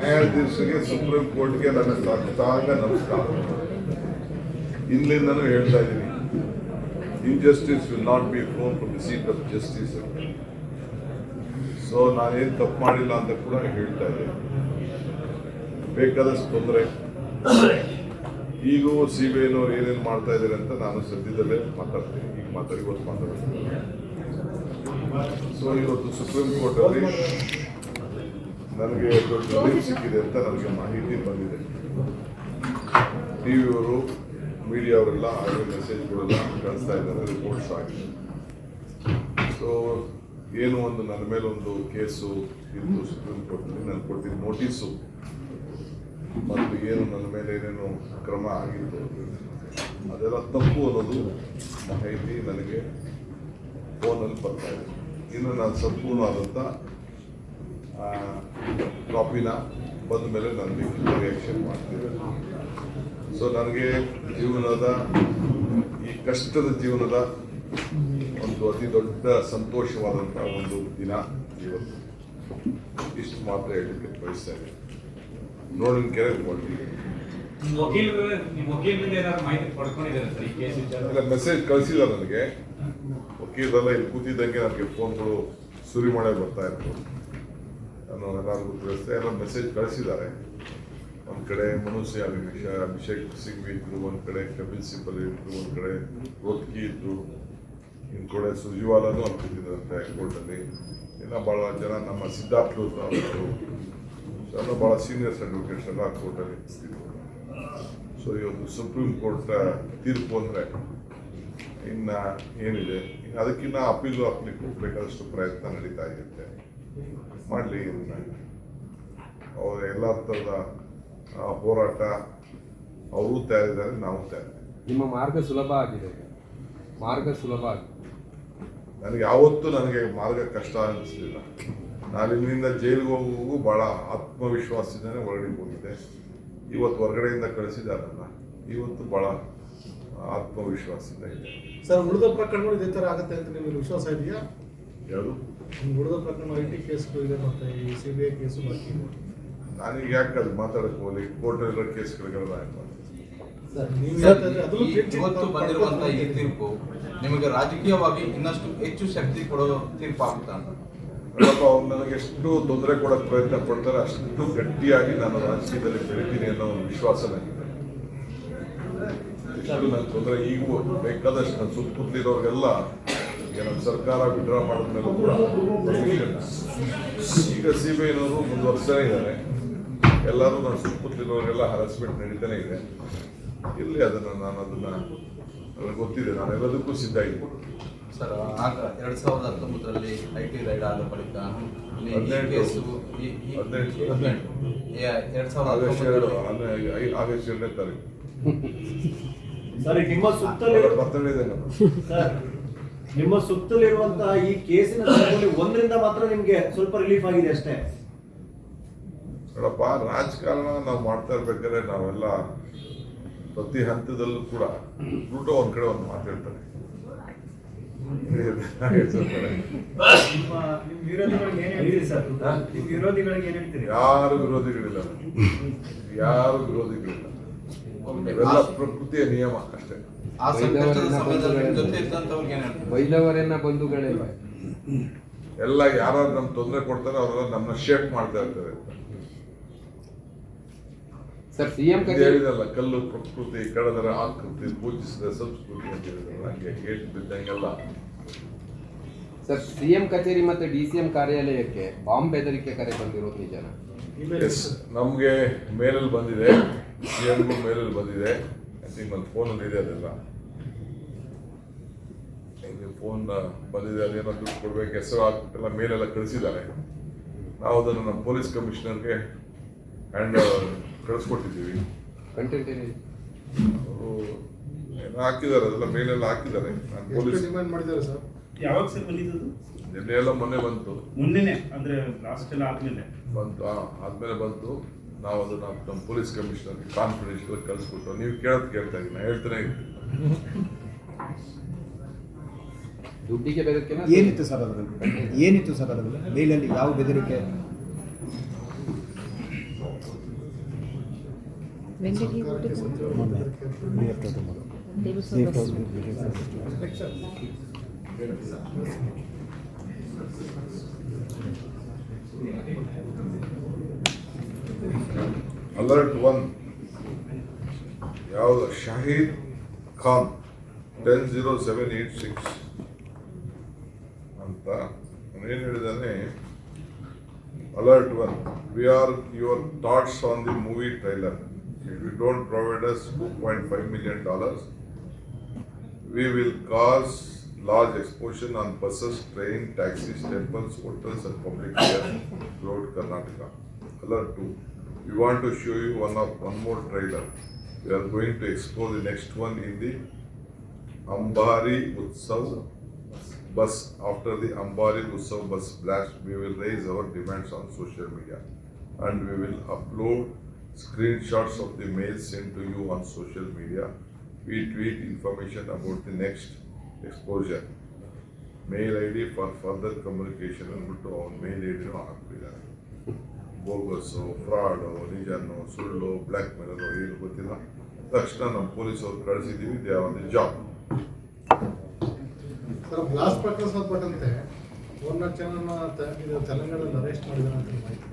ನ್ಯಾಯಾಧೀಶರಿಗೆ supreme ಕೋರ್ಟ್ಗೆ ನನ್ನ ಸಾಷ್ಟಾಂಗ ನಮಸ್ಕಾರ. ಇಲ್ಲಿಂದನೂ ಹೇಳ್ತಾ ಇದ್ದೀನಿ. Injustice will not be done from the seat of justice so ನಾನೇನು ತಪ್ಪು ಮಾಡಿಲ್ಲ ಅಂತ ಕೂಡ ಹೇಳ್ತಾ ಇದ್ದೀನಿ. ಬೇಕಾದಷ್ಟು ತೊಂದರೆ. ಈಗೂ ಸಿ ಬಿ ಐನವ್ರು ಏನೇನು ಮಾಡ್ತಾ ಇದ್ದಾರೆ ಅಂತ ನಾನು ಸದ್ಯದಲ್ಲೇ ಮಾತಾಡ್ತೀನಿ. ಈಗ ಮಾತಾಡಿ, ಗೊತ್ತು ಮಾತಾಡ್ತೀನಿ ಸೊ ಇವತ್ತು ಸುಪ್ರೀಂ ಕೋರ್ಟಲ್ಲಿ ನನಗೆ ದೊಡ್ಡ ರಿಲೀಫ್ ಸಿಕ್ಕಿದೆ ಅಂತ ನನಗೆ ಮಾಹಿತಿ ಬಂದಿದೆ. ಟಿ ವಿಯವರು ಮೀಡಿಯಾವರೆಲ್ಲ ಹಾಗೆ ಮೆಸೇಜ್ಗಳೆಲ್ಲ ಕಳಿಸ್ತಾ ಇದ್ದಾರೆ ರಿಪೋರ್ಟ್ಸ್ ಆಗಿದೆ ಸೊ ಏನು ಒಂದು ನನ್ನ ಮೇಲೆ ಒಂದು ಕೇಸು ಇತ್ತು ಸುಪ್ರೀಂ ಕೋರ್ಟ್ನಲ್ಲಿ ನಾನು ಕೊಟ್ಟಿದ್ದ ನೋಟಿಸು ಮತ್ತು ಏನು ನನ್ನ ಮೇಲೆ ಏನೇನು ಕ್ರಮ ಆಗಿತ್ತು ಅದೆಲ್ಲ ತಪ್ಪು ಅನ್ನೋದು ಮಾಹಿತಿ ನನಗೆ ಫೋನಲ್ಲಿ ಬರ್ತಾ ಇದೆ. ಇನ್ನು ನಾನು ಸಂಪೂರ್ಣವಾದಂಥ ಕಾಪಿನ ಬಂದ ಮೇಲೆ ನಾನು ರಿಯಾಕ್ಷನ್ ಮಾಡ್ತೀನಿ. ಸೊ ನನಗೆ ಜೀವನದ ಈ ಕಷ್ಟದ ಜೀವನದ ಒಂದು ಅತಿ ದೊಡ್ಡ ಸಂತೋಷವಾದಂಥ ಒಂದು ದಿನ ಇವತ್ತು. ಇಷ್ಟು ಮಾತ್ರ ಹೇಳಲಿಕ್ಕೆ ಬಯಸ್ತಾ ಇದ್ದೀನಿ. ನೋಡಿನ ಕೆರೆ ಸರ್ ಇಲ್ಲ ಮೆಸೇಜ್ ಕಳಿಸಿಲ್ಲ ನನಗೆ. ವಕೀಲರೆಲ್ಲ ಇಲ್ಲಿ ಕೂತಿದ್ದಂಗೆ ನನಗೆ ಫೋನ್ಗಳು ಸುರಿಮಳೆ ಬರ್ತಾ ಇತ್ತು ಎಲ್ಲರಿಗೂ ತಿಳಿಸ್ದೆ. ಎಲ್ಲ ಮೆಸೇಜ್ ಕಳಿಸಿದ್ದಾರೆ. ಒಂದು ಕಡೆ ಮನುಷ್ಯ ಅಭಿಷೇಕ್ ಅಭಿಷೇಕ್ ಸಿಂಗ್ ಇದ್ರು, ಒಂದು ಕಡೆ ಕಪಿಲ್ ಸಿಬ್ಬಲ್ ಇದ್ರು, ಒಂದು ಕಡೆ ರೋತ್ಕಿ ಇದ್ರು. ಇನ್ನು ಕಡೆ ಸುರ್ಜಿವಾಲಾನು ಅಂತಿದ್ದಂತೆ ಕೋರ್ಟಲ್ಲಿ ಇನ್ನು ಭಾಳ ಜನ ನಮ್ಮ ಸಿದ್ಧಾರ್ಥ ಅವರು. ಎಲ್ಲ ಭಾಳ ಸೀನಿಯರ್ಸ್ ಅಡ್ವೊಕೇಟ್ಸ್ ಎಲ್ಲ ಕೋರ್ಟಲ್ಲಿ ಇರ್ತಿದ್ರು ಸೊ ಇವತ್ತು ಸುಪ್ರೀಂ ಕೋರ್ಟ್ ತೀರ್ಪು ಅಂದರೆ ಇನ್ನು ಏನಿದೆ? ಅದಕ್ಕಿನ್ನ ಅಪೀಲು ಹಾಕ್ಲಿಕ್ಕೆ ಹೋಗ್ಬೇಕಾದಷ್ಟು ಪ್ರಯತ್ನ ನಡೀತಾ ಇರುತ್ತೆ. ಮಾಡಲಿ. ಅವರ ಎಲ್ಲ ಥರದ ಹೋರಾಟ ಅವರು ತಯಾರಿದ್ದಾರೆ ನಾವು ತಯಾರಿ ನಿಮ್ಮ ಮಾರ್ಗ ಸುಲಭ ಆಗಿದೆ. ಮಾರ್ಗ ಸುಲಭ ಆಗಿದೆ. ನನಗೆ ಯಾವತ್ತೂ ನನಗೆ ಮಾರ್ಗ ಕಷ್ಟ ಅನಿಸಲಿಲ್ಲ. ನಾನು ಇಲ್ಲಿಂದ ಜೈಲಿಗೆ ಹೋಗುವಾಗೂ ಭಾಳ ಆತ್ಮವಿಶ್ವಾಸದಿಂದ ಹೊರಗಡೆ ಹೋಗಿದ್ದೆ. ಇವತ್ತು ಹೊರಗಡೆಯಿಂದ ಕಳಿಸಿದಾರಲ್ಲ ಇವತ್ತು ಭಾಳ ಆತ್ಮವಿಶ್ವಾಸದಿಂದ ಇದೆ ಸರ್ ಉಳಿದ ಪ್ರಕರಣಗಳು ಇದೇ ಥರ ಆಗುತ್ತೆ ಅಂತ ನಿಮಗೆ ವಿಶ್ವಾಸ ಇದೆಯಾ? ಯಾವುದು ಉಳಿದ ಪ್ರಕರಣ ಐ ಟಿ ಕೇಸ್ಗಳು ಇದೆ ಮತ್ತೆ ಈ ಸಿ ಬಿ ಐ ಕೇಸು ಬಾಕಿ ಇದೆ. ನನಗೆ ಯಾಕೆ ಅದು ಮಾತಾಡಕ್ಕೆ ಹೋಗಲಿ? ಕೋರ್ಟಲ್ಲಿರೋ ಕೇಸ್ಗಳಿಗೆಲ್ಲ ಇವತ್ತು ಬಂದಿರುವಂತಹ ಈ ತೀರ್ಪು ನಿಮಗೆ ರಾಜಕೀಯವಾಗಿ ಇನ್ನಷ್ಟು ಹೆಚ್ಚು ಶಕ್ತಿ ಕೊಡೋ ತೀರ್ಪು ಆಗುತ್ತಾ ಅಂತ? ನೋಡಪ್ಪ ಅವ್ರು ನನಗೆ ಎಷ್ಟು ತೊಂದರೆ ಕೊಡಕ್ಕೆ ಪ್ರಯತ್ನ ಪಡ್ತಾರೆ ಅಷ್ಟು ಗಟ್ಟಿಯಾಗಿ ನಾನು ರಾಜಕೀಯದಲ್ಲಿ ಬೆಳಿತೀನಿ ಅನ್ನೋ ಒಂದು ವಿಶ್ವಾಸ ನನ್ನ ತೊಂದರೆ ಈಗೂ ಬೇಕಾದಷ್ಟು ನನ್ನ ಸುತ್ತಮುತ್ತಲಿರೋರಿಗೆಲ್ಲ ಈಗ ನಮ್ಮ ಸರ್ಕಾರ ವಿಡ್ರಾ ಮಾಡಿದ್ಮೇಲೂ ಕೂಡ. ಈಗ ಸಿ ಬಿ ಐನವರು ಮುಂದುವರ್ಸ್ತಾನೆ ಇದ್ದಾರೆ. ಎಲ್ಲರೂ ನನ್ನ ಸುತ್ತಮುತ್ತಲಿನವರೆಲ್ಲ ಹರಾಸ್ಮೆಂಟ್ ನಡೀತಾನೆ ಇದೆ. ಇಲ್ಲಿ ಅದನ್ನು ನಾನು ಅದನ್ನು ನನಗೆ ಗೊತ್ತಿದೆ. ನಾನು ಎಲ್ಲದಕ್ಕೂ ಸಿದ್ಧ ಇದ್ದೀನಿ. ಸರ್ ಆಗ ಎರಡು ಸಾವಿರದ ಹತ್ತೊಂಬತ್ತರಲ್ಲಿ ಐ ಟಿ ರೈಡ್ ಆದ ಬಳಿಕ ಎರಡ್ ಸಾವಿರದ ಆಗಸ್ಟ್ ಎರಡನೇ ತಾರೀಕು. ಸರ್ ನಿಮ್ಮ ಸುತ್ತಲೇ ಬರ್ತಡೇ ಇದೆ ನಮ್ಮ ಸುತ್ತಲಿರುವಂತಹ ಈ ಕೇಸಿನ ಒಂದರಿಂದ ಮಾತ್ರ ನಿಮ್ಗೆ ಸ್ವಲ್ಪ ರಿಲೀಫ್ ಆಗಿದೆ ಅಷ್ಟೇ. ನೋಡಪ್ಪ, ರಾಜಕಾರಣ ನಾವು ಮಾಡ್ತಾ ಇರ್ಬೇಕಾದ್ರೆ ನಾವೆಲ್ಲ ಪ್ರತಿ ಹಂತದಲ್ಲೂ ಕೂಡ ಪ್ಲೂಟೋ ಒಂದ್ ಕಡೆ ಒಂದು ಮಾತಾಡ್ತಾರೆ. ಯಾರು ವಿರೋಧಿಗಳಿಲ್ಲ. ಯಾರು ವಿರೋಧಿಗಳಿಲ್ಲ. ಪ್ರಕೃತಿಯ ನಿಯಮ ಅಷ್ಟೇ. ಆ ಸಂಕಷ್ಟದ ಸಮಯದಲ್ಲಿ ನಿಮ್ ಜೊತೆ ಇದ್ದಂತವ್ರಿಗೆ ಏನ್ ಹೇಳ್ತೀರಿ? ಬೈದವರೆನ್ನ ಬಂಧುಗಳೆಲ್ಲ ಎಲ್ಲ ಯಾರು ನಮ್ ತೊಂದರೆ ಕೊಡ್ತಾರೆ ಅವರೆಲ್ಲ ನಮ್ಮ ಶೇಪ್ ಮಾಡ್ತಾ ಇರ್ತಾರೆ. ಸರ್ ಸಿಎಂ ಇದು ಕಚೇರಿ ಹೇಳಿದಲ್ಲ ಕಲ್ಲು ಪ್ರಕೃತಿ ಕಡದರ ಆಕೃತಿ ಪೂಜಿಸಿದ ಸಂಸ್ಕೃತಿ ಅಂತ ಹೇಳಿದ್ರು ಹಂಗೆ ಏಟ್ ಬಿದ್ದಂಗೆಲ್ಲ. ಸರ್ ಸಿಎಂ ಕಚೇರಿ ಮತ್ತೆ ಡಿಸಿಎಂ ಕಾರ್ಯಾಲಯಕ್ಕೆ ಬಾಂಬ್ ಬೆದರಿಕೆ ಕರೆ ಬಂದಿರೋದು ನಿಜನ ಎಸ್ ನಮಗೆ ಮೇಲಲ್ಲಿ ಬಂದಿದೆ ಸಿಎಂ ಮೇಲಲ್ಲಿ ಬಂದಿದೆ. ಐ ಥಿಂಕ್ ಫೋನಲ್ಲಿ ಇದೆ ಅದೆಲ್ಲ. ಫೋನ್ ಬಂದಿದೆ ಅದೇನೋ ದುಡ್ಡು ಕೊಡ್ಬೇಕು ಹೆಸರು ಹಾಕ್ಬಿಟ್ಟೆಲ್ಲ ಮೇಲೆಲ್ಲ ಕಳಿಸಿದ್ದಾರೆ. ನಾವು ಅದನ್ನು ನಮ್ಮ ಪೊಲೀಸ್ ಕಮಿಷನರ್ಗೆ ಹ್ಯಾಂಡ್ ಕಳಿಸ್ಕೊಟ್ಟಿದ್ದೀವಿ. ಕಂಟೆಂಟ್ ಏನಿದೆ ಅವರು ಏನೋ ಹಾಕಿದ್ದಾರೆ ಅದೆಲ್ಲ ಮೇಲೆಲ್ಲ ಹಾಕಿದ್ದಾರೆ. ನಾನು ಪೊಲೀಸ್ ಡಿಮ್ಯಾಂಡ್ ಮಾಡಿದ್ದಾರೆ ಸರ್? ಯಾವಾಗ ಸರ್ ಬಂದಿದ್ದು? ನಿನ್ನೆ ಎಲ್ಲ ಮೊನ್ನೆ ಬಂತು. ಮೊನ್ನೆನೆ ಅಂದ್ರೆ ಲಾಸ್ಟ್ ಎಲ್ಲ ಆದ್ಮೇಲೆ. ಬಂತು ಆ, ಆದ್ಮೇಲೆ ಬಂತು. ನಾವು ಅದನ್ನ ನಮ್ಮ ಪೊಲೀಸ್ ಕಮಿಷನರ್ಗೆ ಕಾನ್ಫಿಡೆನ್ಷಿಯಲ್ ಕಳಿಸ್ಕೊಟ್ಟು ನೀವು ಕೇಳೋದು ಕೇಳ್ತಾ ಇದ್ದೀನಿ ನಾನು ಹೇಳ್ತಾನೆ ಇರ್ತೀನಿ ದುಡ್ಡಿಗೆ ಬೆದರಿಕೆನ ಏನಿತ್ತು ಸರ್ ಅದರಲ್ಲಿ ಏನಿತ್ತು ಸರ್ ಅದರಲ್ಲಿ ಮೇಲಲ್ಲಿ ಯಾವ ಬೆದರಿಕೆ When did he go to ಸರ್ಕಾರಕ್ಕೆ ಸಚಿವರು They were sort of. Alert one ಯಾವುದು Shahid Khan ten zero seven eight six ಅಂತ ಏನು ಹೇಳಿದಾನೆ alert one we are your thoughts on the movie trailer if you don't provide us two point five million dollars we will cause large explosion on buses, train, taxis, temples, hotels and public areas throughout Karnataka. Alert two, we want to show you one of, one more trailer. We are going to explore the next one in the Ambari Utsav bus. After the Ambari Utsav bus blast, we will raise our demands on social media. And we will upload screenshots of the mail sent to you on social media. We tweet information about the next exposure. Mail ID for further communication ಅಂದ್ಬಿಟ್ಟು ಅವ್ನ mail I ಡಿನೂ ಹಾಕ್ಬಿಟ್ಟಿದ್ದಾರೆ bogus fraud ನಿಜನು ಸುಳ್ಳು black ಮೇಲರು ಏನು ಗೊತ್ತಿಲ್ಲ ತಕ್ಷಣ ನಮ್ಮ ಪೊಲೀಸವ್ರು ಕಳಿಸಿದ್ದೀವಿ they on the job sir blast ಪ್ರಕರಣ ಸಂಬಂಧಪಟ್ಟಂತೆ ಮೂರ್ನಾಲ್ಕು ಚಂದ್ರನ ತೆಲಂಗಾಣದಲ್ಲಿ ಅರೆಸ್ಟ್ ಮಾಡಿದ್ದಾರೆ ಅಂತ ಮಾಹಿತಿ.